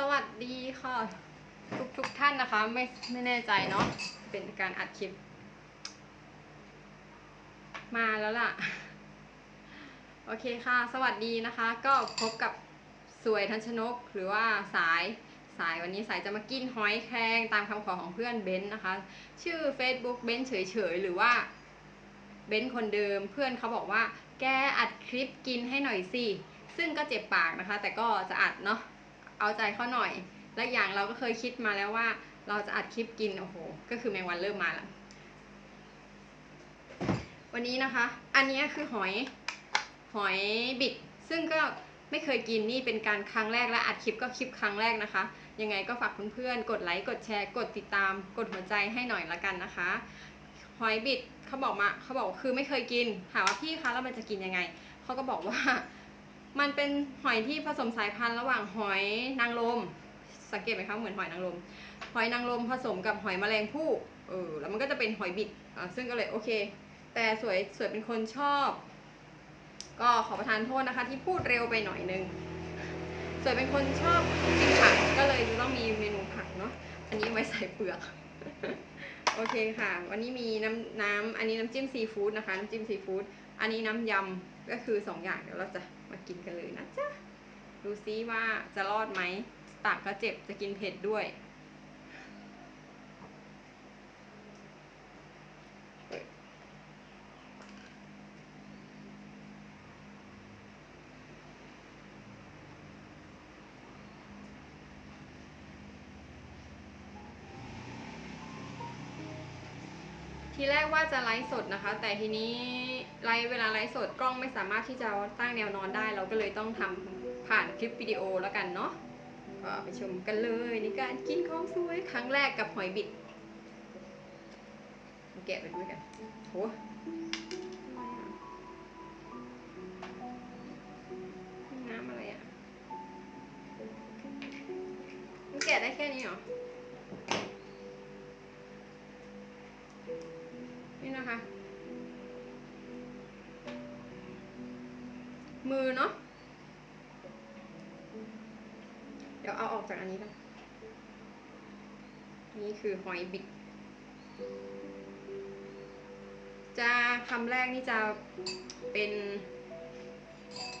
สวัสดีค่ะ ทุกทุกท่านนะคะ ไม่ไม่แน่ใจเนาะเป็นการอัดคลิป มาแล้วล่ะ โอเคค่ะ สวัสดีนะคะ ก็พบกับสวยทันชนก หรือว่าสายสายวันนี้สายจะมากินหอยแครงตามคำขอของเพื่อนเบนซ์นะคะ ชื่อ Facebook เบนซ์เฉยๆ หรือว่าเบนซ์คนเดิมเพื่อนเขาบอกว่า แกอัดคลิปกินให้หน่อยสิซึ่งก็เจ็บปากนะคะ แต่ก็จะอัดเนาะ เอาใจเขาหน่อย และอย่างเราก็เคยคิดมาแล้วว่า เราจะอัดคลิปกินโอ้โห ก็คือแมงวันเริ่มมาแล้ว วันนี้นะคะ อันนี้คือหอยหอยบิด ซึ่งก็ไม่เคยกินนี่เป็นการครั้งแรกและอัดคลิปก็คลิปครั้งแรกนะคะ ยังไงก็ฝากเพื่อนๆ กดไลค์กดแชร์กดติดตาม กดหัวใจให้หน่อยละกันนะคะหอยบิดเขาบอกมาเขาบอกคือไม่เคยกินถามว่าพี่คะแล้วมันจะกินยังไงเขาก็บอกว่า มันเป็นหอยที่ผสมสายพันธุ์ระหว่างหอยนางรมสังเกตไหมคะเหมือนหอยนางรมหอยนางรมผสมกับหอยแมลงภู่เออแล้วมันก็จะเป็นหอยบิดอ่าซึ่งก็เลยโอเค แต่สวยสวยเป็นคนชอบ ก็ขอประทานโทษนะคะ ที่พูดเร็วไปหน่อยนึงสวยเป็นคนชอบกินผักก็เลยจะต้องมีเมนูผักเนาะอันนี้ไว้ใส่เปลือกโอเคค่ะ วันนี้มีน้ำน้ำอันนี้น้ำจิ้มซีฟู้ดนะคะ น้ำจิ้มซีฟู้ดอันนี้น้ำยำก็คือสองอย่างเดี๋ยวเราจะมากินกันเลยนะจ๊ะ ดูซิว่าจะรอดไหมปากก็เจ็บจะกินเผ็ดด้วย ทีแรกว่าจะไลฟ์สดนะคะ แต่ทีนี้ ไลฟ์เวลาไลฟ์สดกล้องไม่สามารถที่จะตั้งแนวนอนได้ เราก็เลยต้องทำผ่านคลิปวิดีโอแล้วกันเนาะก็ไปชมกันเลยในการกินของสวยครั้งแรกกับหอยบิดแกะไปด้วยกันโหน้ำอะไรอะมันแกะได้แค่นี้เหรอ มือเนาะ เดี๋ยวเอาออกจากอันนี้กัน นี่คือหอยบิดจะคำแรกนี่จะเป็น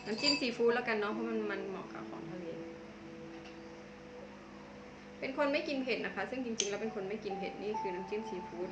น้ำจิ้มซีฟู้ดแล้วกันเนาะเพราะมันมันเหมาะกับของทะเล เป็นคนไม่กินเผ็ดนะคะ ซึ่งจริงๆแล้วเป็นคนไม่กินเผ็ดนี่คือน้ำจิ้มซีฟู้ด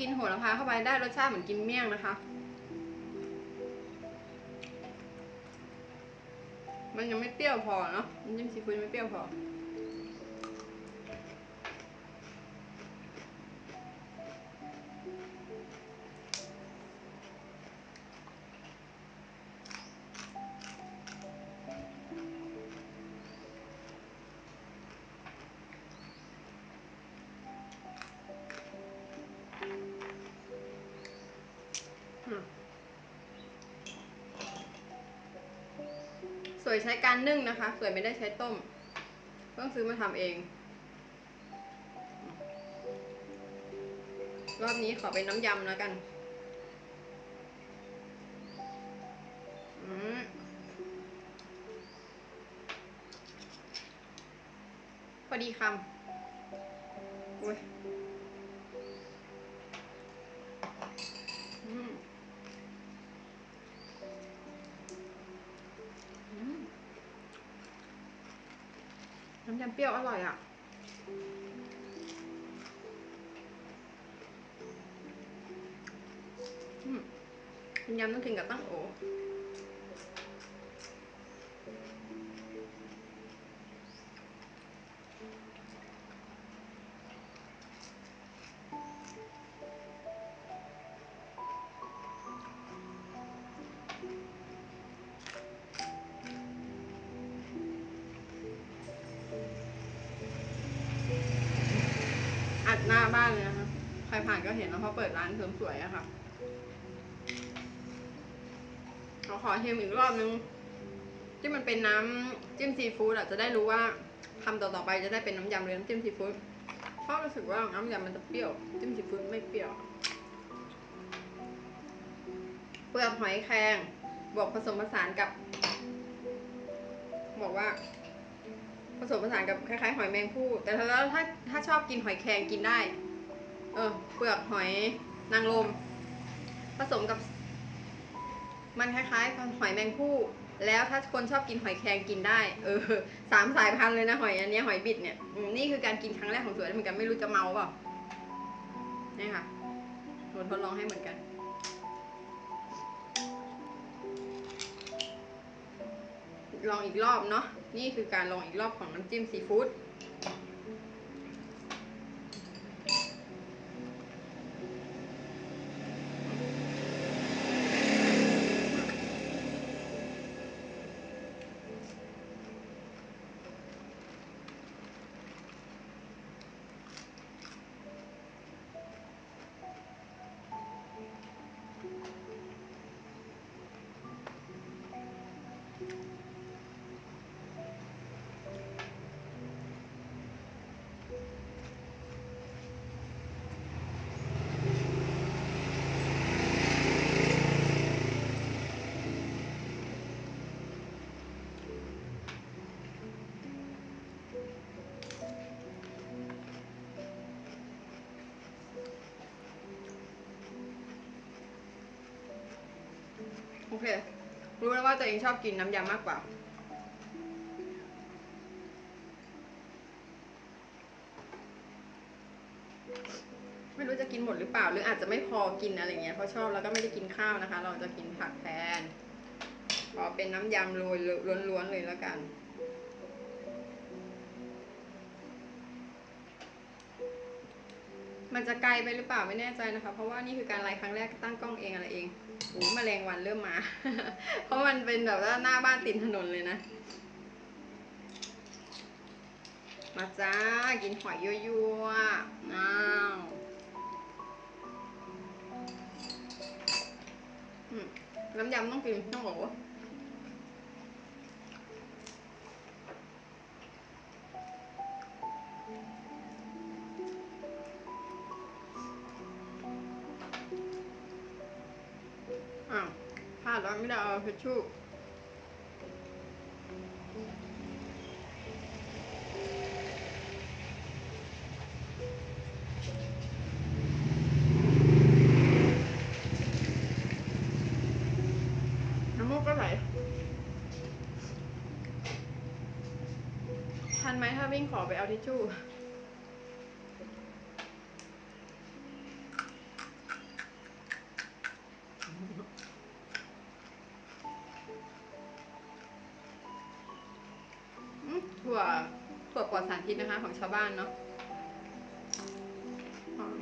กินโหระพาเข้าไปได้รสชาติเหมือนกินเมี่ยงนะคะ มันยังไม่เปรี้ยวพอเนาะน้ำจิ้มซีฟู้ดยังไม่เปรี้ยวพอ ยใช้การนึ่งนะคะสวยไม่ได้ใช้ต้มต้องซื้อมาทำเอง รอบนี้ขอเป็นน้ำยำแล้วกันอืมพอดีคำอุ้ย เปรี้ยวอร่อยอะ ยำต้องกินกับตั้งโอ หน้าบ้านเลยนะคะ ใครผ่านก็เห็นแล้วเขาเปิดร้านเสริมสวยอะค่ะเราขอชิมอีกรอบนึงที่มันเป็นน้ำจิ้มซีฟู้ดอะจะได้รู้ว่าทำต่อๆไปจะได้เป็นน้ำยำหรือน้ำจิ้มซีฟู้ดเพราะรู้สึกว่าน้ำยำมันจะเปรี้ยวจิ้มซีฟู้ดไม่เปรี้ยวเปลือกหอยแครงบวกผสมผสานกับ บอกว่า ผสมผสานกับคล้ายๆหอยแมงภู่แต่แล้วถ้าถ้าชอบกินหอยแครงกินได้ เออ เปลือกหอยนางรมผสมกับ มันคล้ายๆหอยแมงภู่แล้วถ้าคนชอบกินหอยแครงกินได้ เออสามสายพันธุ์เลยนะหอยอันนี้หอยบิดเนี่ยนี่คือการกินครั้งแรกของสวยเหมือนกันไม่รู้จะเมาเปล่านี่ค่ะหนูทดลองให้เหมือนกัน ลองอีกรอบเนาะนี่คือการลองอีกรอบของน้ำจิ้มซีฟู้ด โอเค รู้แล้วว่าตัวเองชอบกินน้ำยำมากกว่า ไม่รู้จะกินหมดหรือเปล่า หรืออาจจะไม่พอกินอะไรเงี้ยเพราะชอบแล้วก็ไม่ได้กินข้าวนะคะ เราจะกินผักแทนขอเป็นน้ำยำโรยล้วนๆเลยแล้วกัน มันจะไกลไปหรือเปล่าไม่แน่ใจนะคะ เพราะว่านี่คือการไลฟ์ครั้งแรกตั้งกล้องเองอะไรเองโอ้แมลงวันเริ่มมา เพราะมันเป็นแบบว่าหน้าบ้านติดถนนเลยนะ มาจ้า กินหอยยั่วๆอ้าวน้ำยำต้องกินต้องบอกว่า พลาดแล้วไม่ได้เอาทิชชู่น้ำมูกก็ไหลทันไหมถ้าวิ่งขอไปเอาทิชชู่ ของชาวบ้านเนาะหอม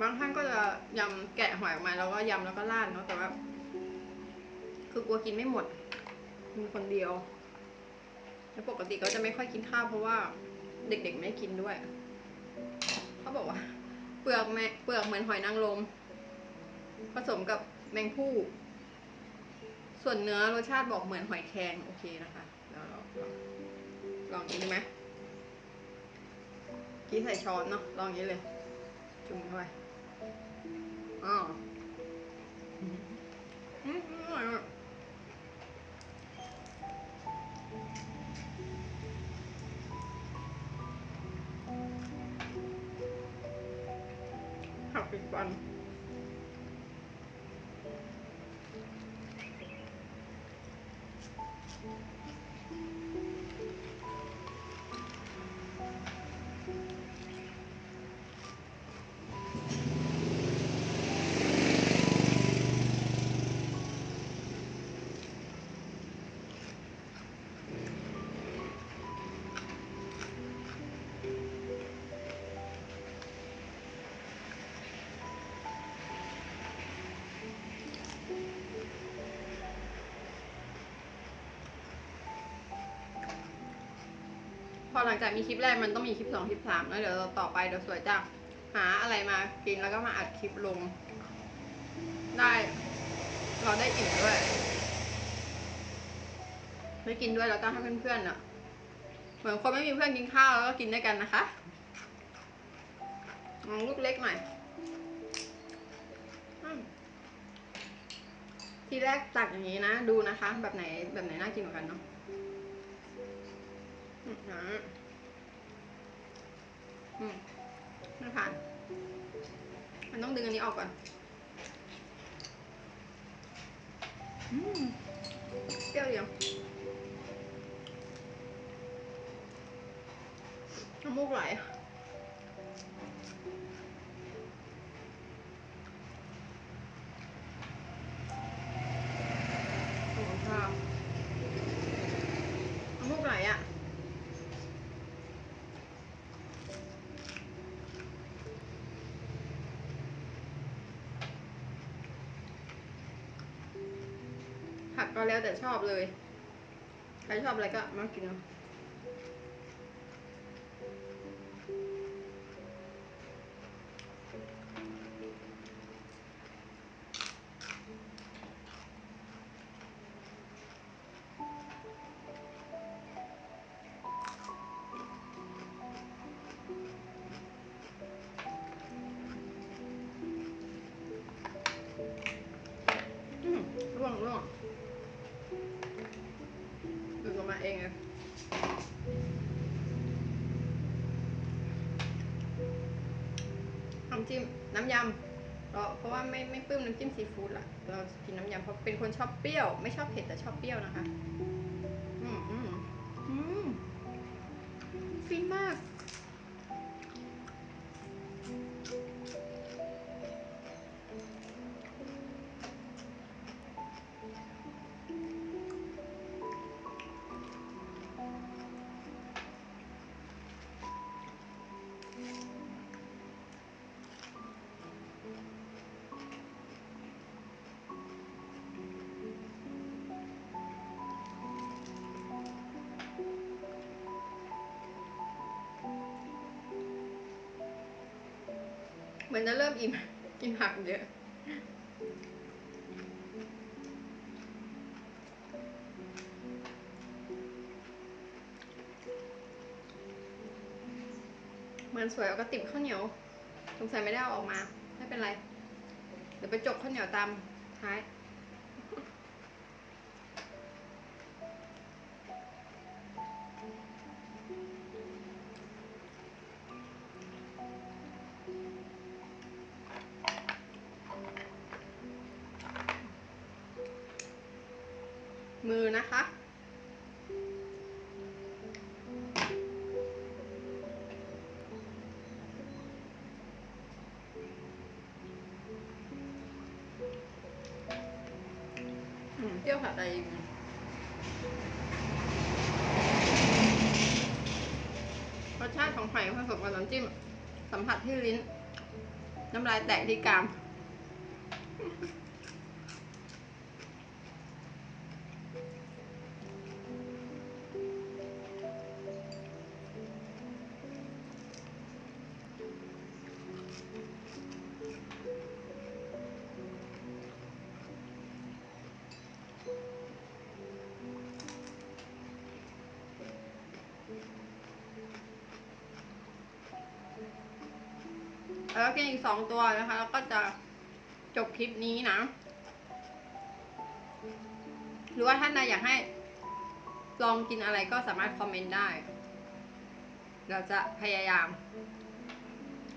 บางท่านก็จะยำแกะหอยออกมาแล้วก็ยำแล้วก็ราดเนาะแต่ว่า คือกลัวกินไม่หมดกินคนเดียว แล้วปกติก็จะไม่ค่อยกินข้าวเพราะว่าเด็กๆไม่กินด้วย เขาบอกว่า เปลือกแม่เปลือกเหมือนหอยนางรม ผสมกับแมงผู้ ส่วนเนื้อรสชาติบอกเหมือนหอยแครงโอเคนะคะแล้วเราลองลองกินดูไหมกี้ใส่ช้อนเนาะลองอย่างนี้เลย จุ่มเข้าไปอ๋ออืมอร่อยอะผักปิดฟัน หลังจากมีคลิปแรกมันต้องมีคลิปสองคลิปสามแล้วเดี๋ยวต่อไปเดี๋ยวสวยจะหาอะไรมากินแล้วก็มาอัดคลิปลง ได้ เราได้อิ่มด้วยได้กินด้วยแล้วก็ให้เพื่อนๆอะ เหมือนคนไม่มีเพื่อนกินข้าวแล้วก็กินด้วยกันนะคะลองลูกเล็กหน่อยทีแรกตักอย่างนี้นะ ดูนะคะ แบบไหนแบบไหนน่ากินกว่ากันเนาะ อืมอะอืมไม่ผ่าน มันต้องดึงอันนี้ออกก่อน อืมเปรี้ยวเดียวน้ำมูกไหล ผักก็แล้วแต่ชอบเลย ใครชอบอะไรก็มากินเอา มาเองอะน้ำจิ้มน้ำยำเพราะเพราะว่าไม่ไม่ปลื้มน้ำจิ้มซีฟู้ดละเรากินน้ำยำเพราะเป็นคนชอบเปรี้ยว ไม่ชอบเผ็ดแต่ชอบเปรี้ยวนะคะ มือนจะเริ่มอิ่มกินผักเยอะเหมือนสวยเอากระติบข้าวเหนียวสงสัยไม่ได้เอาออกมา ไม่เป็นไร เดี๋ยวไปจกข้าวเหนียวตามท้าย เปรี้ยวผัดอะไรอีกรสชาติของหอยผสมกับน้ำจิ้ม สัมผัสที่ลิ้น น้ำลายแตกที่กราม แล้วกินอีกสองตัวนะคะ แล้วก็จะจบคลิปนี้นะ หรือว่าท่านใดอยากให้ ลองกินอะไรก็สามารถคอมเมนต์ได้ เราจะพยายาม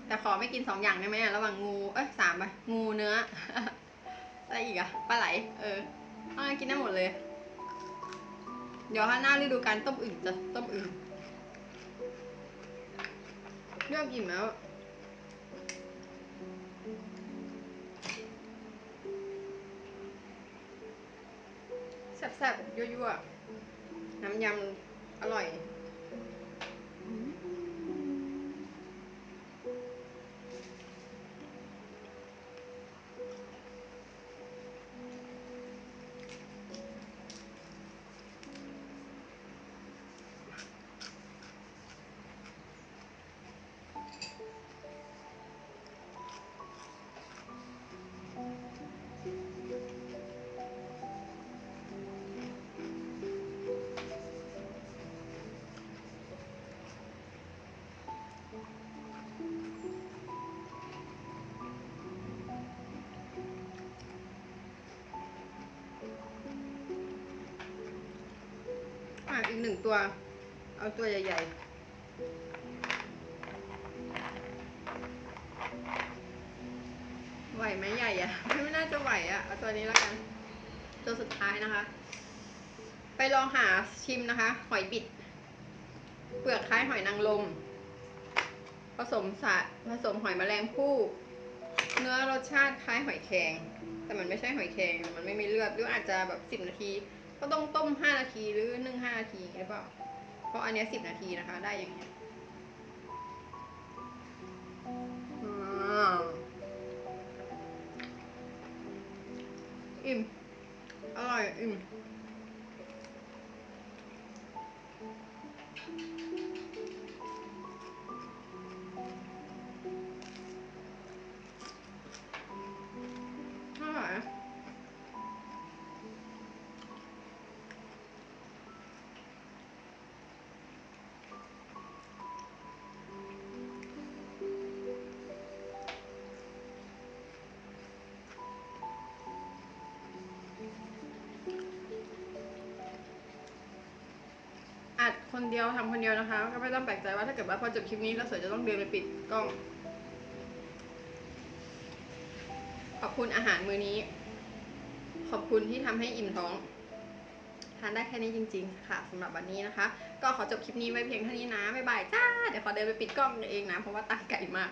แต่ขอไม่กินสองอย่างได้ไหมอะระหว่างงู เอ้ยสามไปงูเนื้อ อะไรอีกอะปลาไหล เออเอากินได้หมดเลย เดี๋ยวถ้าหน้าฤดูการต้มอึ่งจะต้มอึ่งเริ่มอิ่มแล้ว แซ่บๆยั่วๆน้ำยำอร่อย อะอีกหนึ่งตัว เอาตัวใหญ่ๆไหวไหมใหญ่อะไม่น่าจะไหวอะเอาตัวนี้แล้วกัน ตัวสุดท้ายนะคะ ไปลองหาชิมนะคะ หอยบิด เปลือกคล้ายหอยนางรมผสมสาผสมหอยแมลงภู่เนื้อรสชาติคล้ายหอยแครงแต่มันไม่ใช่หอยแครงมันไม่มีเลือดหรืออาจจะแบบสิบนาที ก็ต้องต้มห้านาทีหรือนึ่งห้านาทีหรือเปล่าเพราะอันเนี้สิบนาทีนะคะ ได้อย่างเงี้ยอ่าอิ่ม อร่อย อิ่ม คนเดียวทำคนเดียวนะคะ ก็ไม่ต้องแปลกใจว่าถ้าเกิดว่าพอจบคลิปนี้แล้วสวยจะต้องเดินไปปิดกล้อง ขอบคุณอาหารมื้อนี้ ขอบคุณที่ทำให้อิ่มท้องทานได้แค่นี้จริง ๆ ค่ะสำหรับวันนี้นะคะ ก็ขอจบคลิปนี้ไว้เพียงเท่านี้นะบ๊ายบายจ้า เดี๋ยวขอเดินไปปิดกล้องเองนะ เพราะว่าตั้งไก่มาก